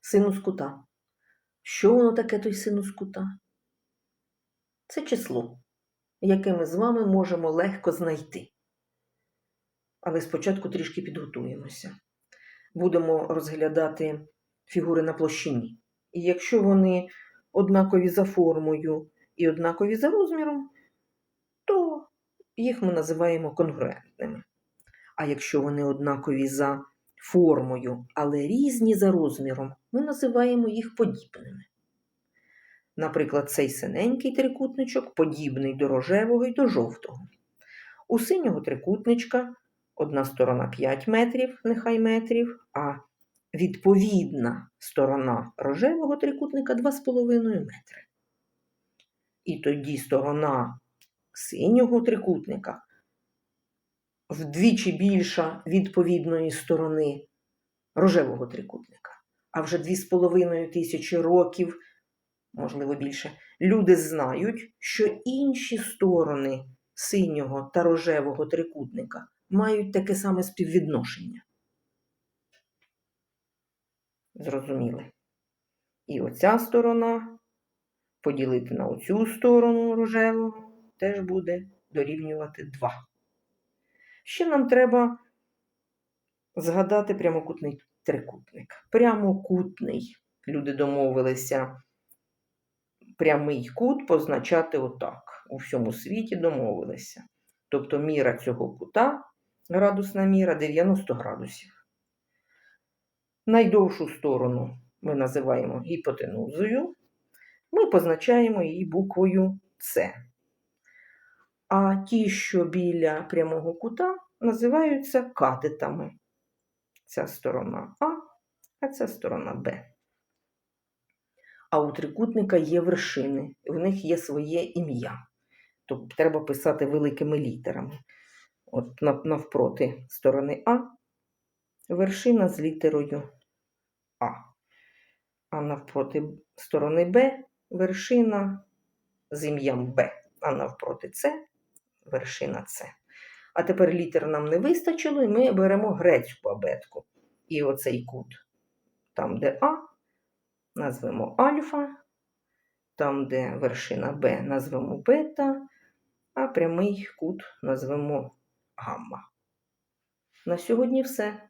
Синус кута. Що воно таке той синус кута? Це число, яке ми з вами можемо легко знайти. Але спочатку трішки підготуємося. Будемо розглядати фігури на площині. І якщо вони однакові за формою і однакові за розміром, то їх ми називаємо конгруентними. А якщо вони однакові за формою, але різні за розміром, ми називаємо їх подібними. Наприклад, цей синенький трикутничок подібний до рожевого і до жовтого. У синього трикутничка одна сторона 5 метрів, нехай метрів, а відповідна сторона рожевого трикутника 2,5 метри. І тоді сторона синього трикутника вдвічі більша відповідної сторони рожевого трикутника. А вже 2,5 тисячі років, можливо більше, люди знають, що інші сторони синього та рожевого трикутника мають таке саме співвідношення. Зрозуміли. І оця сторона поділити на оцю сторону рожевого теж буде дорівнювати 2. Ще нам треба згадати прямокутний трикутник. Прямокутний. Люди домовилися прямий кут позначати отак. У всьому світі домовилися. Тобто міра цього кута, градусна міра 90 градусів. Найдовшу сторону ми називаємо гіпотенузою. Ми позначаємо її буквою С. А ті, що біля прямого кута, називаються катетами. Ця сторона А, а ця сторона Б. А у трикутника є вершини, в них є своє ім'я. Тобто треба писати великими літерами. От навпроти сторони А вершина з літерою А. А навпроти сторони Б вершина з ім'ям Б, а навпроти С вершина С. А тепер літер нам не вистачило, і ми беремо грецьку абетку. І оцей кут, там, де А, назвемо альфа, там, де вершина Б, назвемо бета, а прямий кут назвемо гамма. На сьогодні все.